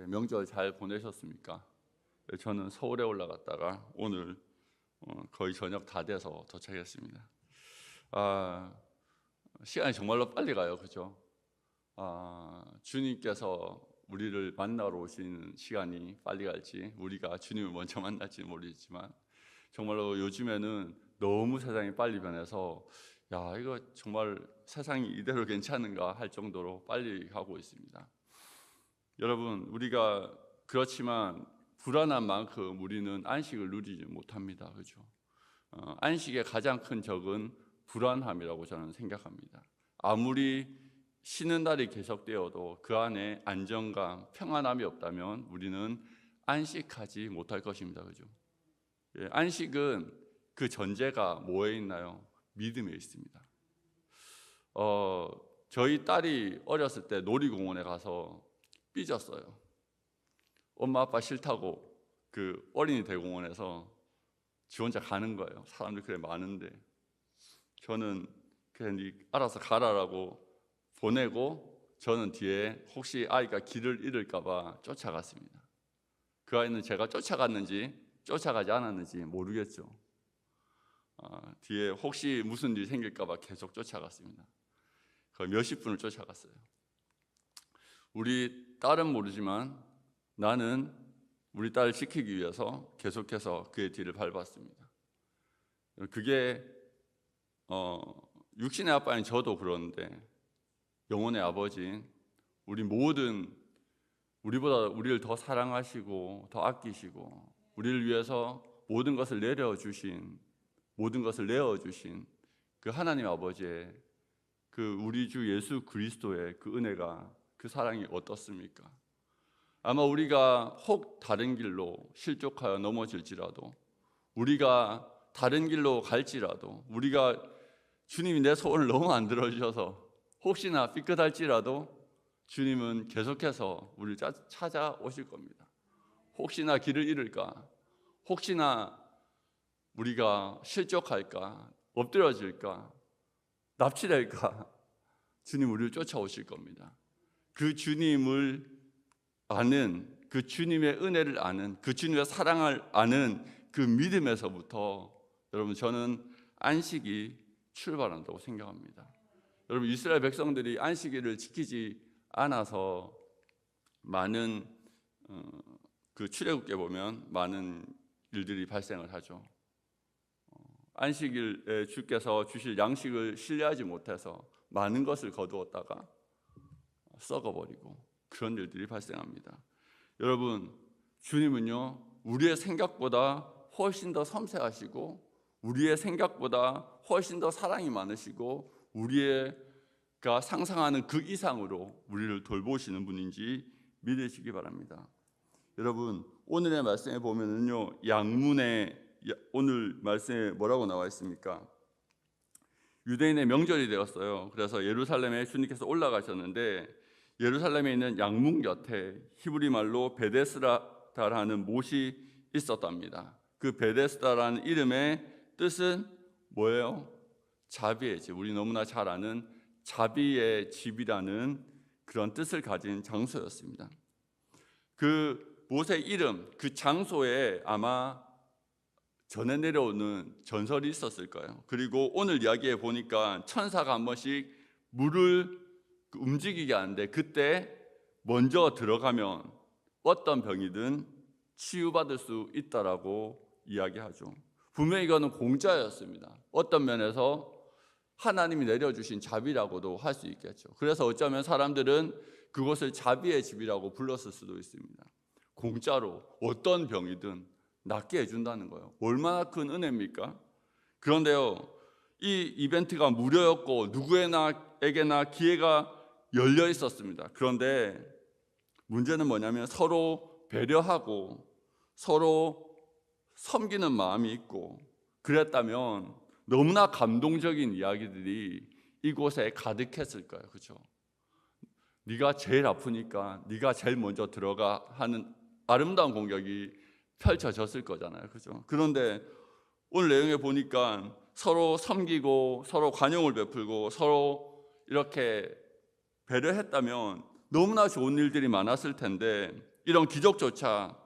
예, 명절 잘 보내셨습니까? 예, 저는 서울에 올라갔다가 오늘 어, 거의 저녁 다 돼서 도착했습니다. 아, 시간이 정말로 빨리 가요, 그죠? 아, 주님께서 우리를 만나러 오시는 시간이 빨리 갈지 우리가 주님을 먼저 만날지 모르겠지만 정말로 요즘에는 너무 세상이 빨리 변해서 야 이거 정말 세상이 이대로 괜찮은가 할 정도로 빨리 가고 있습니다. 여러분 우리가 그렇지만 불안한 만큼 우리는 안식을 누리지 못합니다. 그죠? 어, 안식의 가장 큰 적은 불안함이라고 저는 생각합니다. 아무리 쉬는 날이 계속되어도 그 안에 안정감, 평안함이 없다면 우리는 안식하지 못할 것입니다. 그죠? 예, 안식은 그 전제가 뭐에 있나요? 믿음에 있습니다. 어, 저희 딸이 어렸을 때 놀이공원에 가서 삐졌어요. 엄마 아빠 싫다고 그 어린이 대공원에서 지 혼자 가는 거예요. 사람들 그래 많은데 저는 그냥 네 알아서 가라라고 보내고 저는 뒤에 혹시 아이가 길을 잃을까봐 쫓아갔습니다. 그 아이는 제가 쫓아갔는지 쫓아가지 않았는지 모르겠죠. 아, 뒤에 혹시 무슨 일이 생길까봐 계속 쫓아갔습니다. 거의 몇십 분을 쫓아갔어요. 우리 딸은 모르지만 나는 우리 딸을 지키기 위해서 계속해서 그의 뒤를 밟았습니다. 그게 어, 육신의 아빠인 저도 그런데 영혼의 아버지인 우리 모든 우리보다 우리를 더 사랑하시고 더 아끼시고 우리를 위해서 모든 것을 내려 주신 모든 것을 내어 주신 그 하나님 아버지의 그 우리 주 예수 그리스도의 그 은혜가 그 사랑이 어떻습니까? 아마 우리가 혹 다른 길로 실족하여 넘어질지라도 우리가 다른 길로 갈지라도 우리가 주님이 내 소원을 너무 안 들어주셔서 혹시나 삐끗할지라도 주님은 계속해서 우리를 찾아오실 겁니다. 혹시나 길을 잃을까? 혹시나 우리가 실족할까? 엎드려질까? 납치될까? 주님 우리를 쫓아오실 겁니다. 그 주님을 아는 그 주님의 은혜를 아는 그 주님의 사랑을 아는 그 믿음에서부터 여러분 저는 안식이 출발한다고 생각합니다. 여러분 이스라엘 백성들이 안식일을 지키지 않아서 많은 어, 그 출애굽에 보면 많은 일들이 발생을 하죠. 어, 안식일에 주께서 주실 양식을 신뢰하지 못해서 많은 것을 거두었다가 썩어버리고 그런 일들이 발생합니다. 여러분 주님은요 우리의 생각보다 훨씬 더 섬세하시고 우리의 생각보다 훨씬 더 사랑이 많으시고 우리가 상상하는 그 이상으로 우리를 돌보시는 분인지 믿으시기 바랍니다. 여러분 오늘의 말씀에 보면은요 양문에 오늘 말씀에 뭐라고 나와 있습니까? 유대인의 명절이 되었어요. 그래서 예루살렘에 주님께서 올라가셨는데 예루살렘에 있는 양문 곁에 히브리 말로 베데스다라는 못이 있었답니다. 그 베데스다라는 이름의 뜻은 뭐예요? 자비의 집. 우리 너무나 잘 아는 자비의 집이라는 그런 뜻을 가진 장소였습니다. 그 못의 이름, 그 장소에 아마 전해 내려오는 전설이 있었을 거예요. 그리고 오늘 이야기에 보니까 천사가 한 번씩 물을 움직이게 하는데 그때 먼저 들어가면 어떤 병이든 치유받을 수 있다라고 이야기하죠. 분명히 이거는 공짜였습니다. 어떤 면에서 하나님이 내려주신 자비라고도 할 수 있겠죠. 그래서 어쩌면 사람들은 그것을 자비의 집이라고 불렀을 수도 있습니다. 공짜로 어떤 병이든 낫게 해준다는 거예요. 얼마나 큰 은혜입니까? 그런데요, 이 이벤트가 무료였고 누구에게나 기회가 열려 있었습니다. 그런데 문제는 뭐냐면 서로 배려하고 서로 섬기는 마음이 있고 그랬다면 너무나 감동적인 이야기들이 이곳에 가득했을 거예요. 그렇죠? 네가 제일 아프니까 네가 제일 먼저 들어가 하는 아름다운 공격이 펼쳐졌을 거잖아요. 그렇죠? 그런데 오늘 내용에 보니까 서로 섬기고 서로 관용을 베풀고 서로 이렇게 배려했다면 너무나 좋은 일들이 많았을 텐데 이런 기적조차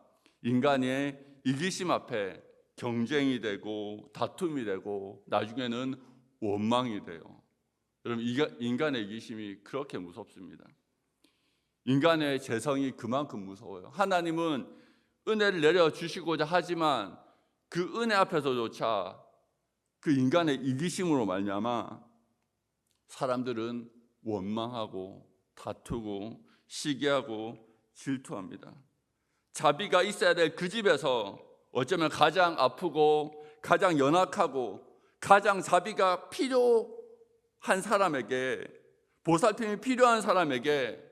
인간의 이기심 앞에 경쟁이 되고 다툼이 되고 나중에는 원망이 돼요. 여러분 인간의 이기심이 그렇게 무섭습니다. 인간의 재성이 그만큼 무서워요. 하나님은 은혜를 내려 주시고자 하지만 그 은혜 앞에서조차 그 인간의 이기심으로 말미암아 사람들은 원망하고 다투고 시기하고 질투합니다. 자비가 있어야 될 그 집에서 어쩌면 가장 아프고 가장 연약하고 가장 자비가 필요한 사람에게 보살핌이 필요한 사람에게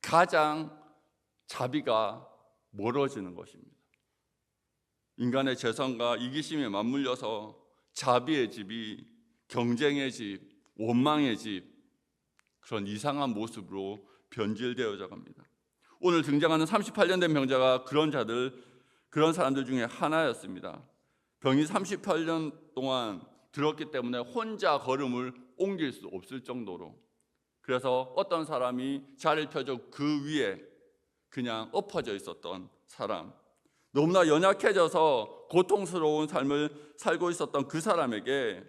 가장 자비가 멀어지는 것입니다. 인간의 재성과 이기심에 맞물려서 자비의 집이 경쟁의 집, 원망의 집 그런 이상한 모습으로 변질되어져 갑니다. 오늘 등장하는 38년 된 병자가 그런 자들 그런 사람들 중에 하나였습니다. 병이 38년 동안 들었기 때문에 혼자 걸음을 옮길 수 없을 정도로 그래서 어떤 사람이 자리를 펴줘 그 위에 그냥 엎어져 있었던 사람 너무나 연약해져서 고통스러운 삶을 살고 있었던 그 사람에게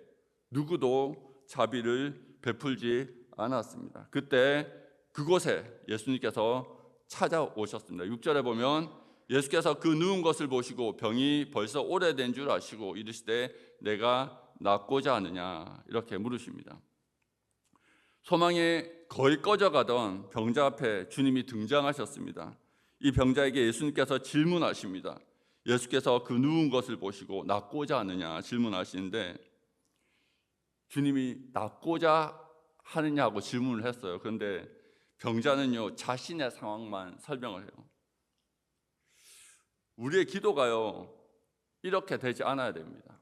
누구도 자비를 베풀지 않았습니다. 그때 그곳에 예수님께서 찾아오셨습니다. 6절에 보면 예수께서 그 누운 것을 보시고 병이 벌써 오래된 줄 아시고 이르시되 내가 낫고자 하느냐 이렇게 물으십니다. 소망이 거의 꺼져가던 병자 앞에 주님이 등장하셨습니다. 이 병자에게 예수님께서 질문하십니다. 예수께서 그 누운 것을 보시고 낫고자 하느냐 질문하시는데 주님이 낫고자 하느냐고 질문을 했어요. 그런데 병자는요 자신의 상황만 설명을 해요. 우리의 기도가요 이렇게 되지 않아야 됩니다.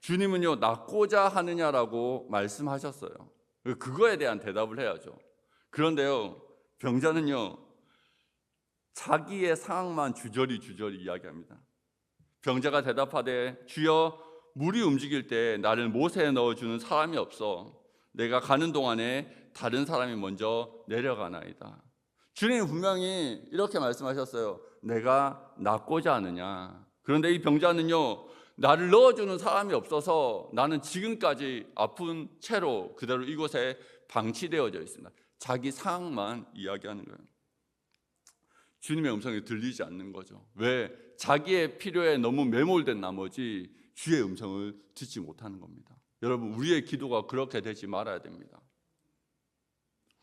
주님은요 낫고자 하느냐라고 말씀하셨어요. 그거에 대한 대답을 해야죠. 그런데요 병자는요 자기의 상황만 주저리 주저리 이야기합니다. 병자가 대답하되 주여 물이 움직일 때 나를 못에 넣어주는 사람이 없어 내가 가는 동안에 다른 사람이 먼저 내려가나이다. 주님이 분명히 이렇게 말씀하셨어요. 내가 낫고자 하느냐. 그런데 이 병자는요, 나를 넣어주는 사람이 없어서 나는 지금까지 아픈 채로 그대로 이곳에 방치되어져 있습니다. 자기 상황만 이야기하는 거예요. 주님의 음성이 들리지 않는 거죠. 왜? 자기의 필요에 너무 매몰된 나머지 주의 음성을 듣지 못하는 겁니다. 여러분, 우리의 기도가 그렇게 되지 말아야 됩니다.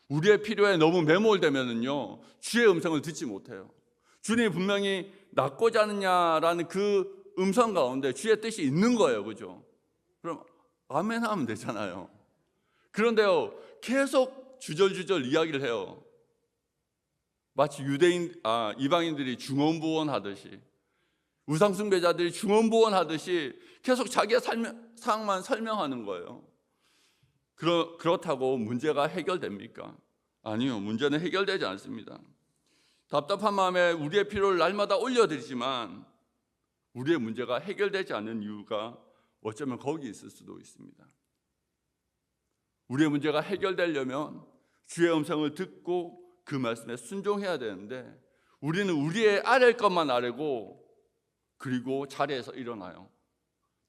우리의 필요에 너무 매몰되면은요, 주의 음성을 듣지 못해요. 주님이 분명히 낫고자 하느냐라는 그 음성 가운데 주의 뜻이 있는 거예요. 그죠? 그럼 아멘 하면 되잖아요. 그런데요, 계속 주절주절 이야기를 해요. 마치 유대인, 아, 이방인들이 중원부원 하듯이, 우상숭배자들이 중원부원 하듯이 계속 자기의 설명, 상황만 설명하는 거예요. 그렇, 그렇다고 문제가 해결됩니까? 아니요, 문제는 해결되지 않습니다. 답답한 마음에 우리의 필요를 날마다 올려드리지만 우리의 문제가 해결되지 않는 이유가 어쩌면 거기 있을 수도 있습니다. 우리의 문제가 해결되려면 주의 음성을 듣고 그 말씀에 순종해야 되는데 우리는 우리의 아랠 것만 아뢰고 그리고 자리에서 일어나요.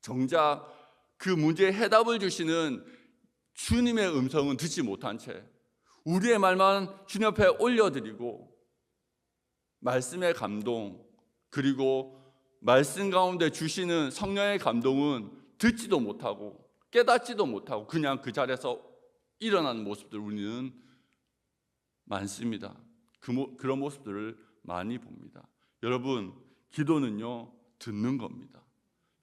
정작 그 문제에 해답을 주시는 주님의 음성은 듣지 못한 채 우리의 말만 주님 앞에 올려드리고 말씀의 감동 그리고 말씀 가운데 주시는 성령의 감동은 듣지도 못하고 깨닫지도 못하고 그냥 그 자리에서 일어나는 모습들 우리는 많습니다. 그 모, 그런 모습들을 많이 봅니다. 여러분 기도는요 듣는 겁니다.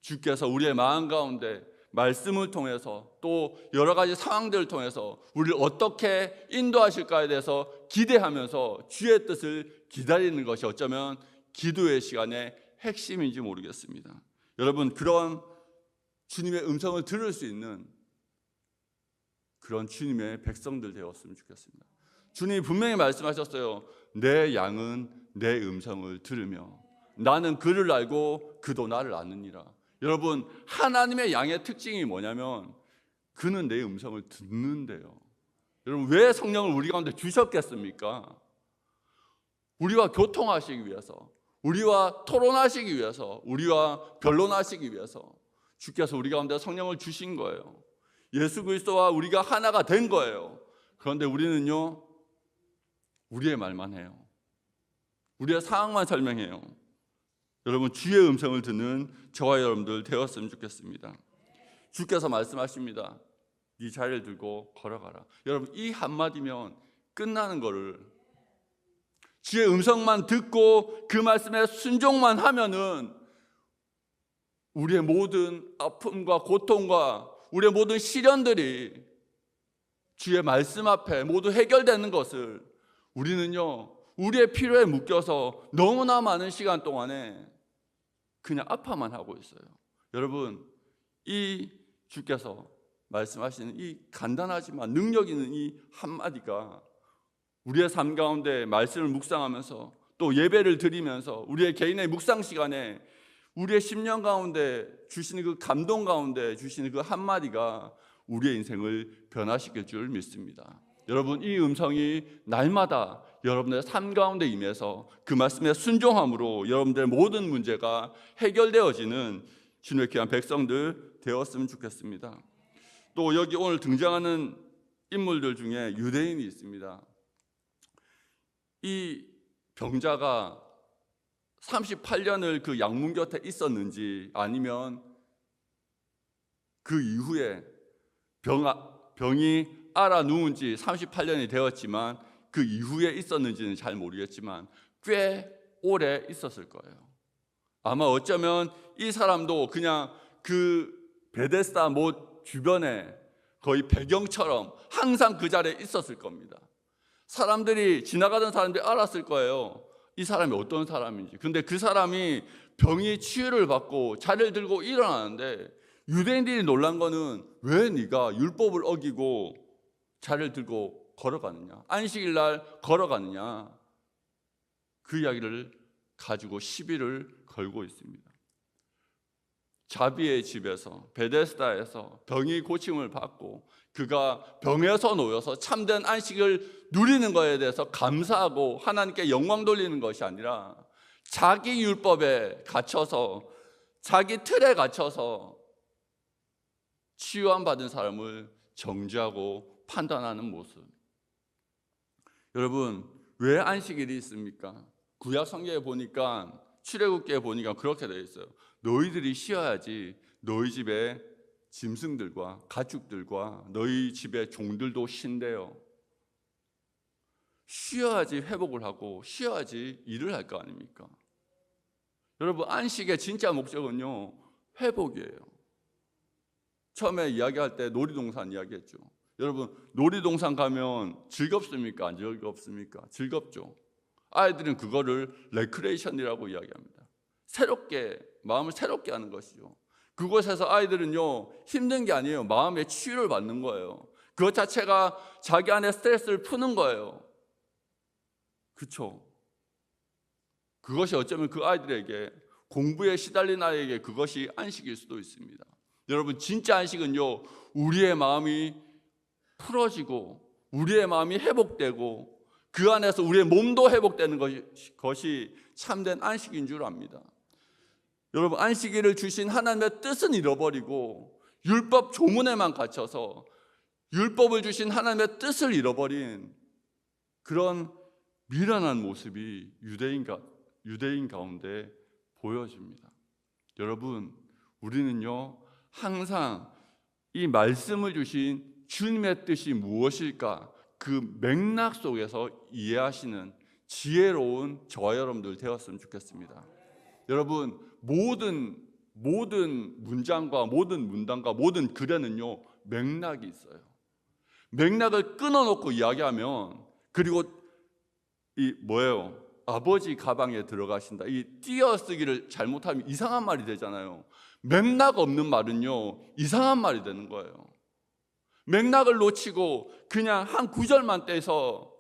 주께서 우리의 마음 가운데 말씀을 통해서 또 여러 가지 상황들을 통해서 우리를 어떻게 인도하실까에 대해서 기대하면서 주의 뜻을 기다리는 것이 어쩌면 기도의 시간의 핵심인지 모르겠습니다. 여러분 그런 주님의 음성을 들을 수 있는 그런 주님의 백성들 되었으면 좋겠습니다. 주님이 분명히 말씀하셨어요. 내 양은 내 음성을 들으며 나는 그를 알고 그도 나를 아느니라. 여러분 하나님의 양의 특징이 뭐냐면 그는 내 음성을 듣는데요. 여러분 왜 성령을 우리 가운데 주셨겠습니까? 우리와 교통하시기 위해서, 우리와 토론하시기 위해서, 우리와 변론하시기 위해서 주께서 우리 가운데 성령을 주신 거예요. 예수 그리스도와 우리가 하나가 된 거예요. 그런데 우리는요, 우리의 말만 해요. 우리의 상황만 설명해요. 여러분 주의 음성을 듣는 저와 여러분들 되었으면 좋겠습니다. 주께서 말씀하십니다. 네 자리를 들고 걸어가라. 여러분 이 한마디면 끝나는 거를 주의 음성만 듣고 그 말씀에 순종만 하면은 우리의 모든 아픔과 고통과 우리의 모든 시련들이 주의 말씀 앞에 모두 해결되는 것을 우리는요 우리의 필요에 묶여서 너무나 많은 시간 동안에 그냥 아파만 하고 있어요. 여러분 이 주께서 말씀하시는 이 간단하지만 능력 있는 이 한마디가 우리의 삶 가운데 말씀을 묵상하면서 또 예배를 드리면서 우리의 개인의 묵상 시간에 우리의 심령 가운데 주시는 그 감동 가운데 주시는 그 한마디가 우리의 인생을 변화시킬 줄 믿습니다. 여러분 이 음성이 날마다 여러분의 삶 가운데 임해서 그 말씀에 순종함으로 여러분들의 모든 문제가 해결되어지는 주님의 귀한 백성들 되었으면 좋겠습니다. 또 여기 오늘 등장하는 인물들 중에 유대인이 있습니다. 이 병자가 38년을 그 양문 곁에 있었는지 아니면 그 이후에 병, 병이 알아 누운 지 38년이 되었지만 그 이후에 있었는지는 잘 모르겠지만 꽤 오래 있었을 거예요. 아마 어쩌면 이 사람도 그냥 그 베데스다 못 주변에 거의 배경처럼 항상 그 자리에 있었을 겁니다. 사람들이 지나가던 사람들이 알았을 거예요. 이 사람이 어떤 사람인지. 근데 그 사람이 병이 치유를 받고 자리를 들고 일어나는데 유대인들이 놀란 거는 왜 네가 율법을 어기고 자리를 들고 걸어가느냐? 안식일 날 걸어가느냐? 그 이야기를 가지고 시비를 걸고 있습니다. 자비의 집에서 베데스다에서 병이 고침을 받고 그가 병에서 놓여서 참된 안식을 누리는 것에 대해서 감사하고 하나님께 영광 돌리는 것이 아니라 자기 율법에 갇혀서 자기 틀에 갇혀서 치유함 받은 사람을 정죄하고 판단하는 모습. 여러분 왜 안식일이 있습니까? 구약 성경에 보니까 출애굽기에 보니까 그렇게 되어 있어요. 너희들이 쉬어야지 너희 집에 짐승들과 가축들과 너희 집의 종들도 쉰대요. 쉬어야지 회복을 하고 쉬어야지 일을 할 거 아닙니까? 여러분 안식의 진짜 목적은요 회복이에요. 처음에 이야기할 때 놀이동산 이야기했죠. 여러분 놀이동산 가면 즐겁습니까? 안 즐겁습니까? 즐겁죠. 아이들은 그거를 레크레이션이라고 이야기합니다. 새롭게 마음을 새롭게 하는 것이죠. 그곳에서 아이들은요 힘든 게 아니에요. 마음의 치유를 받는 거예요. 그것 자체가 자기 안에 스트레스를 푸는 거예요. 그렇죠? 그것이 어쩌면 그 아이들에게 공부에 시달린 아이에게 그것이 안식일 수도 있습니다. 여러분 진짜 안식은요 우리의 마음이 풀어지고 우리의 마음이 회복되고 그 안에서 우리의 몸도 회복되는 것이, 것이 참된 안식인 줄 압니다. 여러분 안식일을 주신 하나님의 뜻은 잃어버리고 율법 조문에만 갇혀서 율법을 주신 하나님의 뜻을 잃어버린 그런 미련한 모습이 유대인, 가, 유대인 가운데 보여집니다. 여러분 우리는요 항상 이 말씀을 주신 주님의 뜻이 무엇일까 그 맥락 속에서 이해하시는 지혜로운 저와 여러분들 되었으면 좋겠습니다. 여러분 모든 모든 문장과 모든 문단과 모든 글에는요 맥락이 있어요. 맥락을 끊어놓고 이야기하면 그리고 이 뭐예요? 아버지 가방에 들어가신다. 이 띄어쓰기를 잘못하면 이상한 말이 되잖아요. 맥락 없는 말은요 이상한 말이 되는 거예요. 맥락을 놓치고 그냥 한 구절만 떼서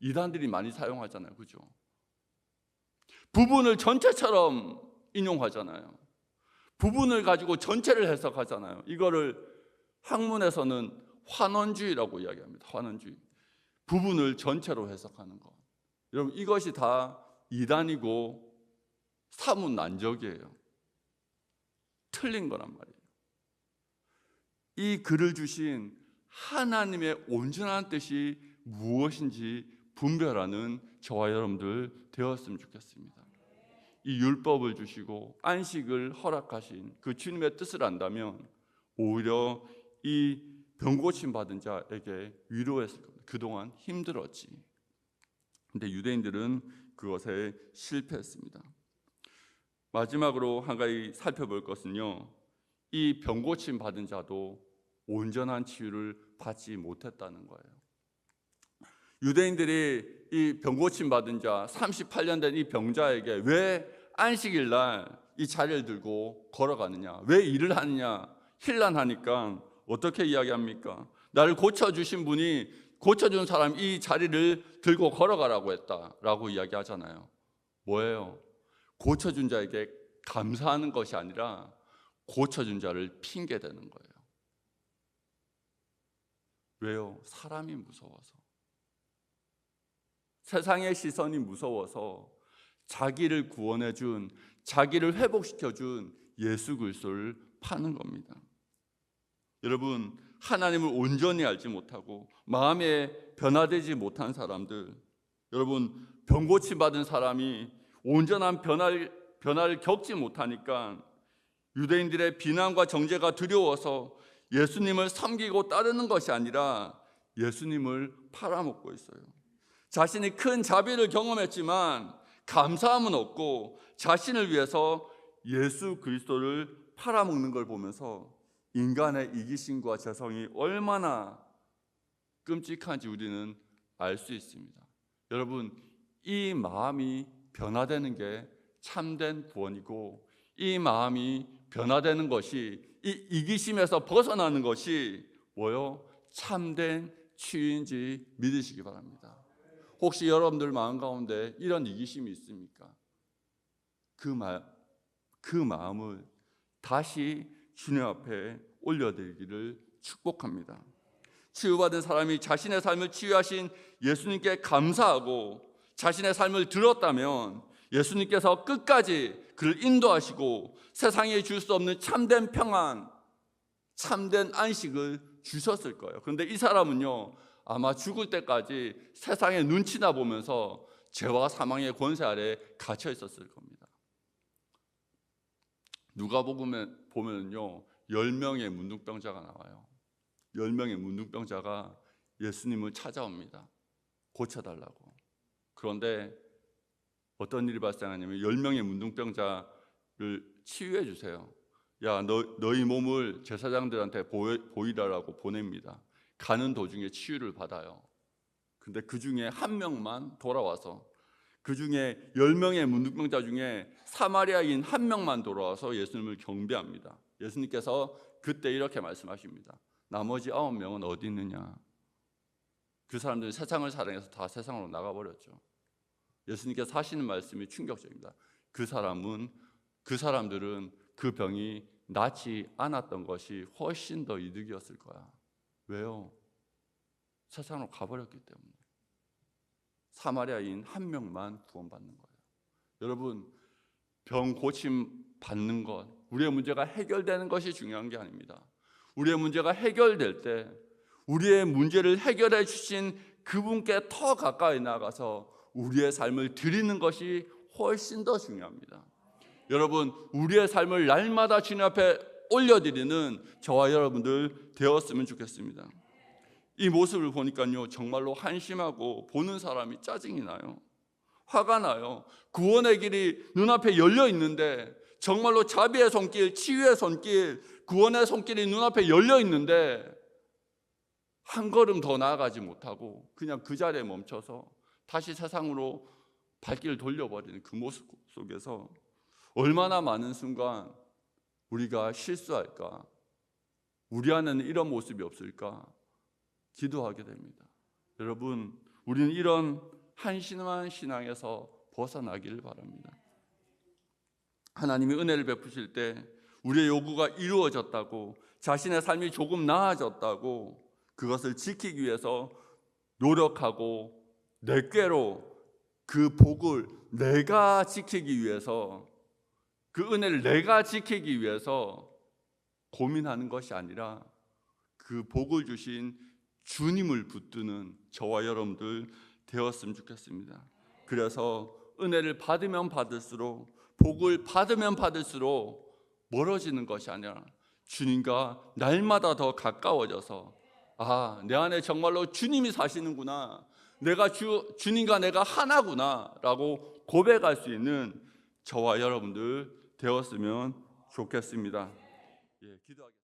이단들이 많이 사용하잖아요. 그죠? 부분을 전체처럼 인용하잖아요. 부분을 가지고 전체를 해석하잖아요. 이거를 학문에서는 환원주의라고 이야기합니다. 환원주의. 부분을 전체로 해석하는 것. 여러분 이것이 다 이단이고 사뭇 난적이에요. 틀린 거란 말이에요. 이 글을 주신 하나님의 온전한 뜻이 무엇인지 분별하는 저와 여러분들 되었으면 좋겠습니다. 이 율법을 주시고 안식을 허락하신 그 주님의 뜻을 안다면 오히려 이 병고침 받은 자에게 위로했을 겁니다. 그동안 힘들었지. 근데 유대인들은 그것에 실패했습니다. 마지막으로 한 가지 살펴볼 것은요. 이 병고침 받은 자도 온전한 치유를 받지 못했다는 거예요. 유대인들이 이 병 고침 받은 자 38년 된 이 병자에게 왜 안식일 날 이 자리를 들고 걸어가느냐? 왜 일을 하느냐? 힐난하니까 어떻게 이야기합니까? 나를 고쳐 주신 분이 고쳐 준 사람 이 자리를 들고 걸어가라고 했다라고 이야기하잖아요. 뭐예요? 고쳐 준 자에게 감사하는 것이 아니라 고쳐 준 자를 핑계 대는 거예요. 왜요? 사람이 무서워서. 세상의 시선이 무서워서 자기를 구원해 준 자기를 회복시켜 준 예수 그리스도를 파는 겁니다. 여러분, 하나님을 온전히 알지 못하고 마음에 변화되지 못한 사람들, 여러분 병 고침 받은 사람이 온전한 변화를 변화를 겪지 못하니까 유대인들의 비난과 정죄가 두려워서 예수님을 섬기고 따르는 것이 아니라 예수님을 팔아먹고 있어요. 자신이 큰 자비를 경험했지만 감사함은 없고 자신을 위해서 예수 그리스도를 팔아먹는 걸 보면서 인간의 이기심과 재성이 얼마나 끔찍한지 우리는 알 수 있습니다. 여러분, 이 마음이 변화되는 게 참된 구원이고 이 마음이 변화되는 것이 이 이기심에서 벗어나는 것이 뭐요? 참된 치유인지 믿으시기 바랍니다. 혹시 여러분들 마음 가운데 이런 이기심이 있습니까? 그 마, 그 마음을 다시 주님 앞에 올려드리기를 축복합니다. 치유받은 사람이 자신의 삶을 치유하신 예수님께 감사하고 자신의 삶을 들었다면 예수님께서 끝까지 그를 인도하시고 세상에 줄 수 없는 참된 평안, 참된 안식을 주셨을 거예요. 그런데 이 사람은요, 아마 죽을 때까지 세상의 눈치나 보면서 죄와 사망의 권세 아래 갇혀 있었을 겁니다. 누가 보면 보면요, 10명의 문둥병자가 나와요. 10명의 문둥병자가 예수님을 찾아옵니다. 고쳐달라고. 그런데 어떤 일이 발생하냐면 10명의 문둥병자를 치유해 주세요. 야, 너, 너희 몸을 제사장들한테 보이, 라라고 보냅니다. 가는 도중에 치유를 받아요. 근데 그 중에 한 명만 돌아와서 그 중에 10명의 문둥병자 중에 사마리아인 한 명만 돌아와서 예수님을 경배합니다. 예수님께서 그때 이렇게 말씀하십니다. 나머지 아홉 명은 어디 있느냐? 그 사람들이 세상을 사랑해서 다 세상으로 나가버렸죠. 예수님께서 하시는 말씀이 충격적입니다. 그 사람은 그 사람들은 그 병이 낫지 않았던 것이 훨씬 더 이득이었을 거야. 왜요? 세상으로 가버렸기 때문에. 사마리아인 한 명만 구원받는 거예요. 여러분, 병 고침 받는 것, 우리의 문제가 해결되는 것이 중요한 게 아닙니다. 우리의 문제가 해결될 때 우리의 문제를 해결해 주신 그분께 더 가까이 나가서 우리의 삶을 드리는 것이 훨씬 더 중요합니다. 여러분, 우리의 삶을 날마다 주님 앞에 올려드리는 저와 여러분들 되었으면 좋겠습니다. 이 모습을 보니까요, 정말로 한심하고 보는 사람이 짜증이 나요. 화가 나요. 구원의 길이 눈앞에 열려 있는데, 정말로 자비의 손길, 치유의 손길, 구원의 손길이 눈앞에 열려 있는데, 한 걸음 더 나아가지 못하고, 그냥 그 자리에 멈춰서 다시 세상으로 발길을 돌려버리는 그 모습 속에서 얼마나 많은 순간 우리가 실수할까? 우리 안에는 이런 모습이 없을까? 기도하게 됩니다. 여러분, 우리는 이런 한심한 신앙에서 벗어나기를 바랍니다. 하나님이 은혜를 베푸실 때 우리의 요구가 이루어졌다고 자신의 삶이 조금 나아졌다고 그것을 지키기 위해서 노력하고 내 꾀로 그 복을 내가 지키기 위해서 그 은혜를 내가 지키기 위해서 고민하는 것이 아니라 그 복을 주신 주님을 붙드는 저와 여러분들 되었으면 좋겠습니다. 그래서 은혜를 받으면 받을수록 복을 받으면 받을수록 멀어지는 것이 아니라 주님과 날마다 더 가까워져서 아, 내 안에 정말로 주님이 사시는구나. 내가 주, 주님과 내가 하나구나라고 고백할 수 있는 저와 여러분들 되었으면 좋겠습니다. 예, 기도하겠습니다.